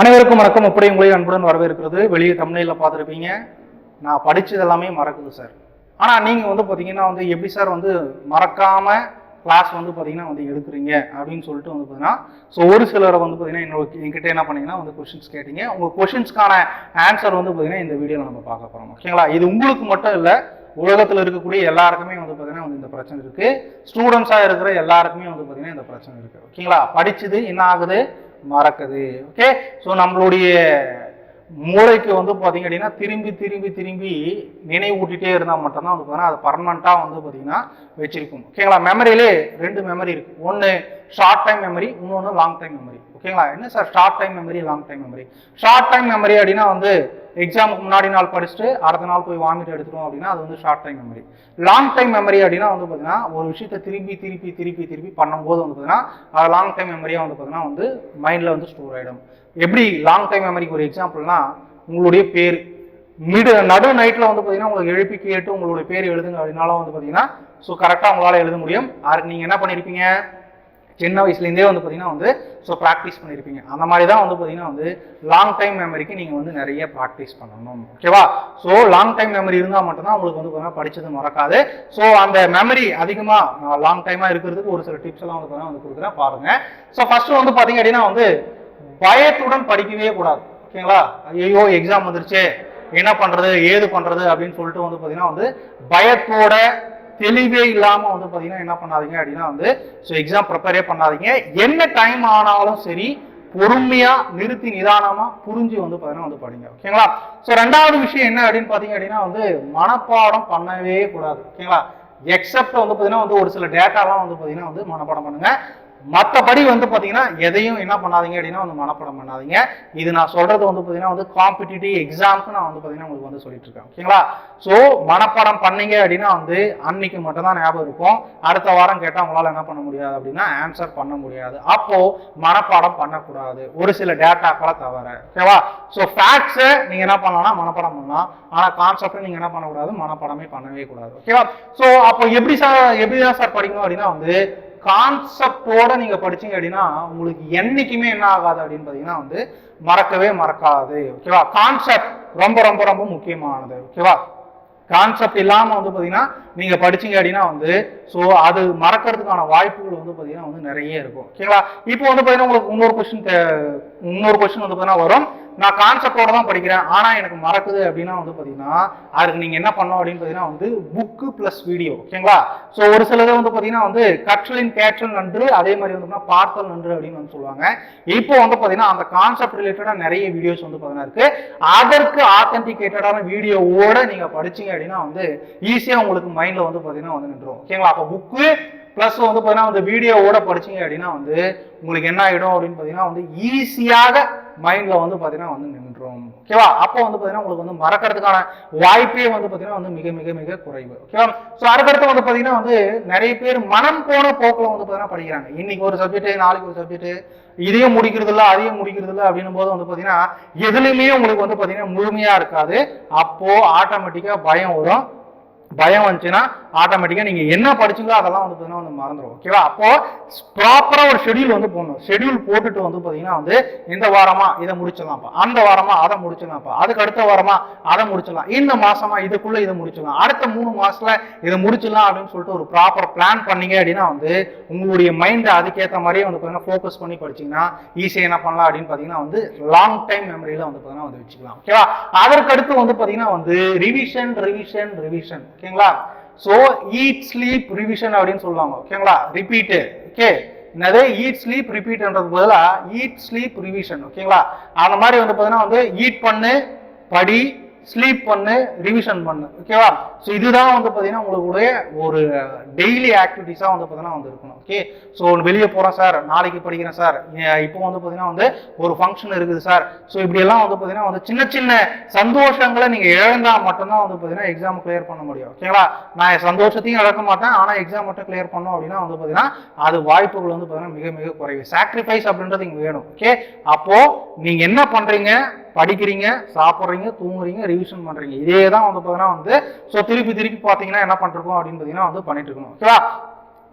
அனைவருக்கும் வணக்கம். அப்படி உங்களை அன்புடன் வரவேற்கிறது. வெளியே தமிழில் பார்த்துருப்பீங்க. நான் படித்தது எல்லாமே மறக்குது சார் ஆனால் நீங்கள் வந்து பார்த்தீங்கன்னா வந்து எப்படி சார் வந்து மறக்காமல் கிளாஸ் வந்து பார்த்தீங்கன்னா வந்து எடுக்கிறீங்க? அப்படின்னு சொல்லிட்டு வந்து பார்த்தீங்கன்னா ஸோ ஒரு சிலரை வந்து பார்த்தீங்கன்னா என்னோட என்கிட்ட என்ன பண்ணீங்கன்னா வந்து கொஷின்ஸ் கேட்டீங்க. உங்கள் கொஷின்ஸ்க்கான ஆன்சர் வந்து பார்த்தீங்கன்னா இந்த வீடியோவில் நம்ம பார்க்க போகிறோம் ஓகேங்களா இது உங்களுக்கு மட்டும் இல்லை உலகத்தில் இருக்கக்கூடிய எல்லாருக்குமே வந்து பார்த்தீங்கன்னா வந்து இந்த பிரச்சனை இருக்குது ஸ்டூடெண்ட்ஸாக இருக்கிற எல்லாருக்குமே வந்து பார்த்தீங்கன்னா இந்த பிரச்சனை இருக்குது ஓகேங்களா படிச்சது என்ன ஆகுது? மறக்குது. ஓகே ஸோ நம்மளுடைய மூளைக்கு வந்து பார்த்தீங்க அப்படின்னா திரும்பி திரும்பி திரும்பி நினைவூட்டிகிட்டே இருந்தால் மட்டும்தான் வந்து பார்த்தீங்கன்னா அது பர்மனண்ட்டாக வந்து பார்த்தீங்கன்னா வச்சிருக்கும். ஓகேங்களா மெமரியிலே ரெண்டு மெமரி இருக்குது ஒன்று ஷார்ட் டைம் மெமரி இன்னொன்று லாங் டைம் மெமரி ஓகேங்களா என்ன sir short time memory long time memory short time memory அப்படின்னா வந்து எக்ஸாமுக்கு முன்னாடி நாள் படிச்சுட்டு அடுத்த நாள் போய் வாமிட் எடுத்துட்டோம் அப்படின்னா அது வந்து short time memory long time memory அப்படின்னா வந்து பார்த்தீங்கன்னா ஒரு விஷயத்தை திருப்பி திருப்பி திருப்பி திருப்பி பண்ணும்போது வந்து பார்த்தீங்கன்னா அது லாங் டைம் மெமரியாக வந்து பார்த்தீங்கன்னா வந்து மைண்டில் வந்து ஸ்டோர் ஆகிடும் எப்படி லாங் டைம் மெமரிக்கு ஒரு எக்ஸாம்பிள்னா உங்களுடைய பேர். மிடு நடு நைட்டில் வந்து பார்த்தீங்கன்னா உங்களுக்கு எழுப்பி கேட்டு உங்களுடைய பேர் எழுதுங்க அப்படின்னாலும் வந்து பார்த்தீங்கன்னா ஸோ கரெக்டாக உங்களால் எழுத முடியும். அதுக்கு நீங்கள் என்ன பண்ணியிருப்பீங்க சின்ன வயசுலேருந்தே வந்து பார்த்தீங்கன்னா வந்து ஸோ ப்ராக்டிஸ் பண்ணியிருப்பீங்க. அந்த மாதிரி தான் வந்து பார்த்தீங்கன்னா வந்து லாங் டைம் மெமரிக்கு நீங்கள் வந்து நிறைய ப்ராக்டிஸ் பண்ணணும். ஓகேவா ஸோ லாங் டைம் மெமரி இருந்தால் மட்டும்தான் உங்களுக்கு வந்து பார்த்தீங்கன்னா படித்தது மறக்காது. ஸோ அந்த மெமரி அதிகமாக லாங் டைமாக இருக்கிறதுக்கு ஒரு சில டிப்ஸ் எல்லாம் வந்து பார்த்தீங்கன்னா வந்து கொடுக்குறேன் பாருங்கள் ஸோ ஃபஸ்ட்டு வந்து பார்த்தீங்க அப்படின்னா வந்து பயத்துடன் படிக்கவே கூடாது. ஓகேங்களா ஐயோ எக்ஸாம் வந்துருச்சு. என்ன பண்ணுறது ஏது பண்ணுறது அப்படின்னு சொல்லிட்டு வந்து பார்த்தீங்கன்னா வந்து பயத்தோட தெளிவே இல்லாம வந்து பாத்தீங்கன்னா என்ன பண்ணாதீங்க அப்படின்னா வந்து ஸோ எக்ஸாம் ப்ரிப்பேரே பண்ணாதீங்க. என்ன டைம் ஆனாலும் சரி பொறுமையா நிறுத்தி நிதானமா புரிஞ்சு வந்து பாத்தீங்கன்னா வந்து படிங்க. ஓகேங்களா ஸோ ரெண்டாவது விஷயம் என்ன அப்படின்னு பாத்தீங்க அப்படின்னா வந்து மனப்பாடம் பண்ணவே கூடாது. ஓகேங்களா எக்ஸப்ட் வந்து பாத்தீங்கன்னா வந்து ஒரு சில டேட்டாலாம் வந்து பாத்தீங்கன்னா வந்து மனப்பாடம் பண்ணுங்க. மற்றபடி வந்து பார்த்தீங்கன்னா எதையும் என்ன பண்ணாதீங்க அப்படின்னா வந்து மனப்படம் பண்ணாதீங்க. இது நான் சொல்றது வந்து பார்த்தீங்கன்னா வந்து காம்படிட்டிவ் எக்ஸாம்க்கு நான் வந்து பார்த்தீங்கன்னா உங்களுக்கு வந்து சொல்லிட்டு இருக்கேன். ஓகேங்களா ஸோ மனப்பாடம் பண்ணீங்க அப்படின்னா வந்து அன்னைக்கு மட்டும் தான் ஞாபகம் இருக்கும். அடுத்த வாரம் கேட்டால் உங்களால் என்ன பண்ண முடியாது அப்படின்னா ஆன்சர் பண்ண முடியாது. அப்போ மனப்பாடம் பண்ணக்கூடாது. ஒரு சில டேட்டாக்களை தவிர ஓகேவா ஸோ ஃபேக்ட்ஸை நீங்கள் என்ன பண்ணலாம்னா மனப்பாடம் பண்ணலாம். ஆனால் கான்செப்டை நீங்கள் என்ன பண்ணக்கூடாது? மனப்பாடமே பண்ணவே கூடாது. ஓகேவா ஸோ அப்போ எப்படி சார் எப்படி தான் சார் படிக்கணும் அப்படின்னா வந்து கான்செப்டோட நீங்க படிச்சீங்க அப்படின்னா உங்களுக்கு என்னைக்குமே என்ன ஆகாது அப்படின்னு பாத்தீங்கன்னா வந்து மறக்கவே மறக்காது ஓகேவா கான்செப்ட் ரொம்ப ரொம்ப ரொம்ப முக்கியமானது ஓகேவா கான்செப்ட் இல்லாம வந்து பாத்தீங்கன்னா நீங்க படிச்சீங்க அப்படின்னா வந்து ஸோ அது மறக்கிறதுக்கான வாய்ப்புகள் வந்து பாத்தீங்கன்னா வந்து நிறைய இருக்கும் ஓகேங்களா இப்போ வந்து பாத்தீங்கன்னா உங்களுக்கு இன்னொரு கொஸ்டின் இன்னொரு கொஸ்டின் வந்து பாத்தீங்கன்னா வரும். நான் கான்செப்டோட தான் படிக்கிறேன். ஆனா எனக்கு மறக்குது அப்படின்னா வந்து பாத்தீங்கன்னா அதுக்கு நீங்க என்ன பண்ணணும் அப்படின்னு பாத்தீங்கன்னா வந்து புக்கு பிளஸ் வீடியோ ஓகேங்களா ஸோ ஒரு சிலது வந்து பாத்தீங்கன்னா வந்து கற்றலின் கேற்றல் நன்று அதே மாதிரி வந்து பார்த்தல் நன்று அப்படின்னு வந்து சொல்லுவாங்க. இப்போ வந்து பாத்தீங்கன்னா அந்த கான்செப்ட் ரிலேட்டடா நிறைய வீடியோஸ் வந்து பாத்தீங்கன்னா இருக்கு. அதற்கு ஆத்தென்டிகேட்டடான வீடியோவோட நீங்க படிச்சீங்க அப்படின்னா வந்து ஈஸியா உங்களுக்கு மைண்ட்ல வந்து பாத்தீங்கன்னா வந்து நின்றுடும் ஓகேங்களா அப்போ புக்கு ப்ளஸ் வந்து பார்த்தீங்கன்னா வந்து வீடியோவோட படிச்சீங்க அப்படின்னா வந்து உங்களுக்கு என்ன ஆகிடும் அப்படின்னு பார்த்தீங்கன்னா வந்து ஈஸியாக மைண்டில் வந்து பார்த்தீங்கன்னா வந்து நின்றும். ஓகேவா அப்போ வந்து பார்த்தீங்கன்னா உங்களுக்கு வந்து மறக்கிறதுக்கான வாய்ப்பே வந்து பார்த்தீங்கன்னா வந்து மிக மிக மிக குறைவு. ஓகேவா ஸோ அதுக்கடுத்து வந்து பார்த்தீங்கன்னா வந்து நிறைய பேர் மனம் போன போக்கில் வந்து பார்த்தீங்கன்னா படிக்கிறாங்க. இன்னைக்கு ஒரு சப்ஜெக்ட் நாளைக்கு ஒரு சப்ஜெக்ட் இதையும் முடிக்கிறது இல்லை அதையும் முடிக்கிறது இல்லை அப்படின்னும் போது வந்து பார்த்தீங்கன்னா எதுலையுமே உங்களுக்கு வந்து பார்த்தீங்கன்னா முழுமையாக இருக்காது. அப்போ ஆட்டோமேட்டிக்காக பயம் வரும். பயம் வந்துச்சுன்னா ஆட்டோமேட்டிக்காக நீங்கள் என்ன படிச்சீங்களோ அதெல்லாம் வந்து பார்த்தீங்கன்னா வந்து மறந்துடும் ஓகேவா அப்போ ப்ராப்பராக ஒரு ஷெடியூல் வந்து போடணும். ஷெடியூல் போட்டுட்டு வந்து பார்த்தீங்கன்னா வந்து இந்த வாரமாக இதை முடிச்சிடலாம்ப்பா அந்த வாரமாக அதை முடிச்சிடலாம்ப்பா அதுக்கு அடுத்த வாரமாக அதை முடிச்சிடலாம் இந்த மாதமாக இதுக்குள்ளே இதை முடிச்சிடலாம் அடுத்த மூணு மாதத்தில் இதை முடிச்சிடலாம் அப்படின்னு சொல்லிட்டு ஒரு ப்ராப்பர் பிளான் பண்ணீங்க அப்படின்னா வந்து உங்களுடைய மைண்டை அதுக்கேற்ற மாதிரியே வந்து பார்த்தீங்கன்னா ஃபோக்கஸ் பண்ணி படிச்சீங்கன்னா ஈஸியாக என்ன பண்ணலாம் அப்படின்னு பார்த்தீங்கன்னா வந்து லாங் டைம் மெமரியில் வந்து பார்த்தீங்கன்னா வந்து வச்சுக்கலாம் ஓகேவா அதற்கு அடுத்து வந்து பார்த்தீங்கன்னா வந்து ரிவிஷன் ரிவிஷன் ரிவிஷன் ஓகேங்களா? ஸோ ஈட் ஸ்லீப் ரிவிஷன் அப்படின்னு சொல்லுவாங்க. ஓகேங்களா? ரிப்பீட்டு ஓகே என்னது? ஈட் ஸ்லீப் ரிப்பீட்ன்றது பதிலாக ஈட் ஸ்லீப் ரிவிஷன் ஓகேங்களா? அந்த மாதிரி வந்து பார்த்தீங்கன்னா வந்து ஈட் பண்ணு படி ஸ்லீப் பண்ணு ரிவிஷன் பண்ணு. ஓகேவா ஸோ இதுதான் வந்து பார்த்தீங்கன்னா உங்களுடைய ஒரு டெய்லி ஆக்டிவிட்டீஸாக வந்து பார்த்தீங்கன்னா வந்து இருக்கணும். ஓகே ஸோ வெளியே போகிறேன் சார் நாளைக்கு படிக்கிறேன் சார் இப்போ வந்து பார்த்தீங்கன்னா வந்து ஒரு ஃபங்க்ஷன் இருக்குது சார் ஸோ இப்படியெல்லாம் வந்து பார்த்தீங்கன்னா வந்து சின்ன சின்ன சந்தோஷங்களை நீங்கள் இழந்தால் மட்டும்தான் வந்து பார்த்தீங்கன்னா எக்ஸாம் கிளியர் பண்ண முடியும். ஓகேங்களா நான் என் சந்தோஷத்தையும் இழக்க மாட்டேன். ஆனால் எக்ஸாம் மட்டும் கிளியர் பண்ணோம் அப்படின்னா வந்து பார்த்தீங்கன்னா அது வாய்ப்புகள் வந்து பார்த்தீங்கன்னா மிக மிக குறைவு. சாக்ரிஃபைஸ் அப்படின்றது இங்கே வேணும். ஓகே அப்போது நீங்கள் என்ன பண்ணுறீங்க படிக்கிறீங்க சாப்பிட்றீங்க தூங்குறீங்க ரிவிஷன் பண்றீங்க. இதே தான் வந்து பார்த்தீங்கன்னா வந்து ஸோ திருப்பி திருப்பி பார்த்தீங்கன்னா என்ன பண்ணிருக்கோம் அப்படின்னு பார்த்தீங்கன்னா வந்து பண்ணிட்டு இருக்கணும். ஓகேவா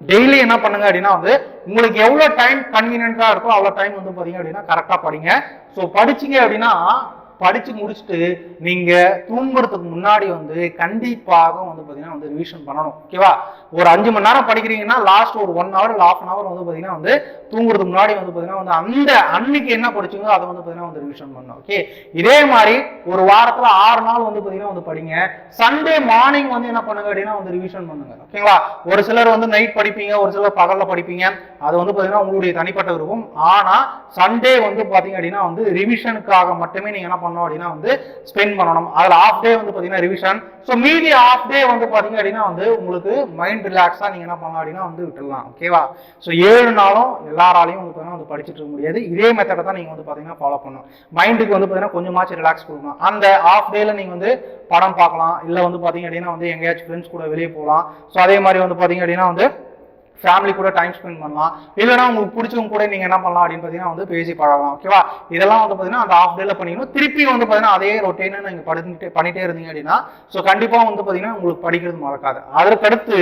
டெய்லி என்ன பண்ணுங்க அப்படின்னா வந்து உங்களுக்கு எவ்வளோ டைம் கன்வீனியன்ட்டாக இருக்கோ அவ்வளோ டைம் வந்து பார்த்தீங்க அப்படின்னா கரெக்டாக படிங்க. ஸோ படிச்சீங்க அப்படின்னா படிச்சு முடிச்சுட்டு நீங்க தூங்குறதுக்கு முன்னாடி வந்து கண்டிப்பாக வந்து பாத்தீங்கன்னா வந்து ரிவிஷன் பண்ணணும் ஓகேவா ஒரு அஞ்சு மணி நேரம் படிக்கிறீங்கன்னா லாஸ்ட் ஒரு ஒன் ஹவர் இல்லை ஆஃப் அன் ஹவர் வந்து பாத்தீங்கன்னா வந்து தூங்குறதுக்கு முன்னாடி வந்து பாத்தீங்கன்னா வந்து அந்த அன்னைக்கு என்ன படிச்சீங்களோ அதை வந்து பாத்தீங்கன்னா வந்து ரிவிஷன் பண்ணணும் ஓகே இதே மாதிரி ஒரு வாரத்துல ஆறு நாள் வந்து பாத்தீங்கன்னா வந்து படிங்க. சண்டே மார்னிங் வந்து என்ன பண்ணுங்க அப்படின்னா வந்து ரிவிஷன் பண்ணுங்க ஓகேங்களா ஒரு சிலர் வந்து நைட் படிப்பீங்க ஒரு சிலர் பகல்ல படிப்பீங்க. அது வந்து பாத்தீங்கன்னா உங்களுடைய தனிப்பட்ட விருப்பம். ஆனா சண்டே வந்து பாத்தீங்க அப்படின்னா வந்து ரிவிஷனுக்காக மட்டுமே நீங்க என்ன பண்ணணும்? அப்படின்னா வந்து ஸ்பெண்ட் பண்ணணும். அதில் ஆஃப் டே வந்து பார்த்தீங்கன்னா ரிவிஷன் ஸோ மீதி ஆஃப் டே வந்து பார்த்தீங்க அப்படின்னா வந்து உங்களுக்கு மைண்ட் ரிலாக்ஸாக நீங்கள் என்ன பண்ணலாம் அப்படின்னா வந்து விட்டுடலாம். ஓகேவா ஸோ ஏழு நாளும் எல்லாராலையும் வந்து வந்து படிச்சுட்டு இருக்க முடியாது. இதே மெத்தடை தான் நீங்கள் வந்து பார்த்தீங்கன்னா ஃபாலோ பண்ணணும். மைண்டுக்கு வந்து பார்த்தீங்கன்னா கொஞ்சமாச்சும் ரிலாக்ஸ் கொடுக்கணும் அந்த ஆஃப் டேல நீங்கள் வந்து படம் பார்க்கலாம். இல்லை வந்து பார்த்தீங்க அப்படின்னா வந்து எங்கேயாச்சும் ஃப்ரெண்ட்ஸ் கூட வெளியே போகலாம். ஸோ அதே மாதிரி வந்து பார்த்தீங்க அப்படின்னா வந்து ஃபேமிலி கூட டைம் ஸ்பெண்ட் பண்ணலாம். இல்லைன்னா உங்களுக்கு பிடிச்சவங்க கூட நீங்க என்ன பண்ணலாம் அப்படின்னு பார்த்தீங்கன்னா வந்து பேசி பழகலாம் ஓகேவா இதெல்லாம் வந்து பார்த்தீங்கன்னா அந்த ஆஃப் டேல பண்ணிக்கணும். திருப்பி வந்து பார்த்தீங்கன்னா அதே ரொட்டீனை நீங்க படிச்சுட்டு பண்ணிட்டே இருந்தீங்க அப்படின்னா ஸோ கண்டிப்பா வந்து பார்த்தீங்கன்னா உங்களுக்கு படிக்கிறது மறக்காது. அதற்கடுத்து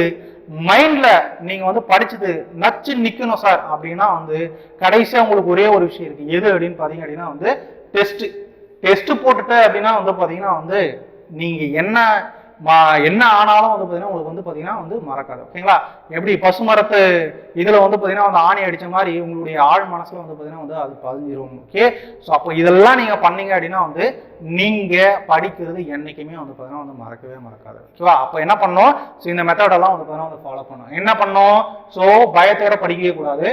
மைண்ட்ல நீங்க வந்து படிச்சது நச்சு நிக்கணும் சார் அப்படின்னா வந்து கடைசியா உங்களுக்கு ஒரே ஒரு விஷயம் இருக்கு. எது அப்படின்னு பாத்தீங்க அப்படின்னா வந்து டெஸ்ட் டெஸ்ட் போட்டுட்டு அப்படின்னா வந்து பாத்தீங்கன்னா வந்து நீங்க என்ன என்ன ஆனாலும் வந்து பார்த்தீங்கன்னா உங்களுக்கு வந்து பார்த்தீங்கன்னா வந்து மறக்காது. ஓகேங்களா எப்படி பசுமரத்து இதில் வந்து பார்த்தீங்கன்னா வந்து ஆணி அடித்த மாதிரி உங்களுடைய ஆழ் மனசில் வந்து பார்த்தீங்கன்னா வந்து அது பதிஞ்சிரும். ஓகே ஸோ அப்போ இதெல்லாம் நீங்கள் பண்ணீங்க அப்படின்னா வந்து நீங்கள் படிக்கிறது என்றைக்குமே வந்து பார்த்தீங்கன்னா வந்து மறக்கவே மறக்காது. ஓகேவா அப்போ என்ன பண்ணோம் ஸோ இந்த மெத்தடெல்லாம் வந்து பார்த்தீங்கன்னா வந்து ஃபாலோ பண்ணணும். என்ன பண்ணோம் ஸோ பயத்தோட படிக்கவே கூடாது.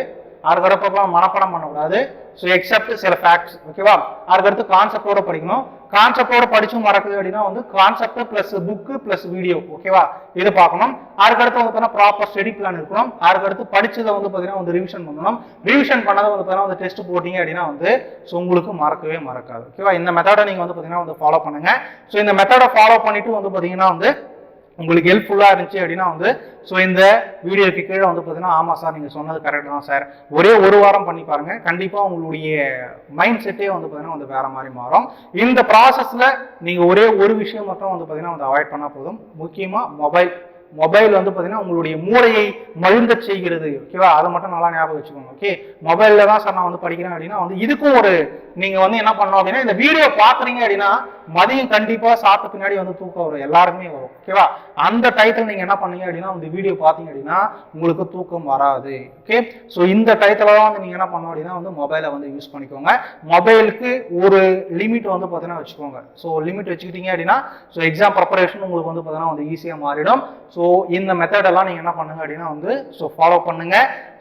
அதுக்கப்புறம் மனப்பாடம் பண்ணக்கூடாது. ஸோ எக்ஸப்ட் சில ஃபேக்ட்ஸ் ஓகேவா அதுக்கடுத்து கான்செப்டோட படிக்கணும். கான்செப்டோட படிச்சும் மறக்குது அப்படின்னா வந்து concept plus book plus video ஓகேவா இது பார்க்கணும். அதுக்கடுத்து வந்து பார்த்தீங்கன்னா ப்ராப்பர் ஸ்டடி பிளான் இருக்கணும். அதுக்கடுத்து படிச்சதை வந்து பார்த்தீங்கன்னா வந்து ரிவிஷன் பண்ணணும். ரிவிஷன் பண்ணதை வந்து பார்த்தீங்கன்னா வந்து டெஸ்ட் போட்டீங்க அப்படின்னா வந்து ஸோ உங்களுக்கு மறக்கவே மறக்காது ஓகேவா இந்த மெத்தடை நீங்கள் வந்து பார்த்தீங்கன்னா வந்து ஃபாலோ பண்ணுங்க. ஸோ இந்த மெத்தடை ஃபாலோ பண்ணிட்டு வந்து பார்த்தீங்கன்னா வந்து உங்களுக்கு ஹெல்ப்ஃபுல்லாக இருந்துச்சு அப்படின்னா வந்து ஸோ இந்த வீடியோக்கு கீழே வந்து பார்த்தீங்கன்னா ஆமாம் சார் நீங்கள் சொன்னது கரெக்டு தான் சார் ஒரே ஒரு வாரம் பண்ணி பாருங்க. கண்டிப்பாக உங்களுடைய மைண்ட் செட்டே வந்து பார்த்தீங்கன்னா வந்து வேற மாதிரி மாறும். இந்த ப்ராசஸில் நீங்கள் ஒரே ஒரு விஷயம் மட்டும் வந்து பார்த்தீங்கன்னா வந்து அவாய்ட் பண்ணால் போதும். முக்கியமாக மொபைல் மொபைல் வந்து பார்த்தீங்கன்னா உங்களுடைய மூளையை மழுந்த செய்கிறது. ஓகேவா அதை மட்டும் நல்லா ஞாபகம் வச்சுக்கோங்க ஓகே மொபைலில் தான் சார் நான் வந்து படிக்கிறேன் அப்படின்னா வந்து இதுக்கும் ஒரு நீங்கள் வந்து என்ன பண்ணோம் அப்படின்னா இந்த வீடியோ பார்க்குறீங்க அப்படின்னா மதியம் கண்டிப்பாக சாப்பிட்ட பின்னாடி வந்து தூக்கம் வரும். எல்லாருக்குமே வரும். ஓகேவா அந்த டயத்தில் நீங்கள் என்ன பண்ணீங்க அப்படின்னா இந்த வீடியோ பார்த்தீங்க அப்படின்னா உங்களுக்கு தூக்கம் வராது. ஓகே ஸோ இந்த டயத்தில் தான் வந்து நீங்கள் என்ன பண்ணோம் அப்படின்னா வந்து மொபைலை வந்து யூஸ் பண்ணிக்கோங்க. மொபைலுக்கு ஒரு லிமிட் வந்து பார்த்தீங்கன்னா வச்சுக்கோங்க. ஸோ லிமிட் வச்சுக்கிட்டீங்க அப்படின்னா ஸோ எக்ஸாம் ப்ரிப்பரேஷன் உங்களுக்கு வந்து பார்த்தீங்கன்னா வந்து ஈஸியாக மாறிடும். ஸோ இந்த மெத்தடெல்லாம் நீங்கள் என்ன பண்ணுங்க அப்படின்னா வந்து ஸோ ஃபாலோ பண்ணுங்க.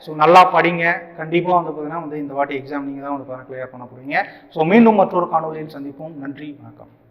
ஸோ நல்லா படிங்க. கண்டிப்பாக வந்து பார்த்தீங்கன்னா வந்து இந்த வாட்டி எக்ஸாம் நீங்கள் தான் வந்து பார்த்தீங்கன்னா கிளியர் பண்ண போறீங்க. ஸோ மீண்டும் மற்றொரு காணொலியில் சந்திப்போம். நன்றி வணக்கம்.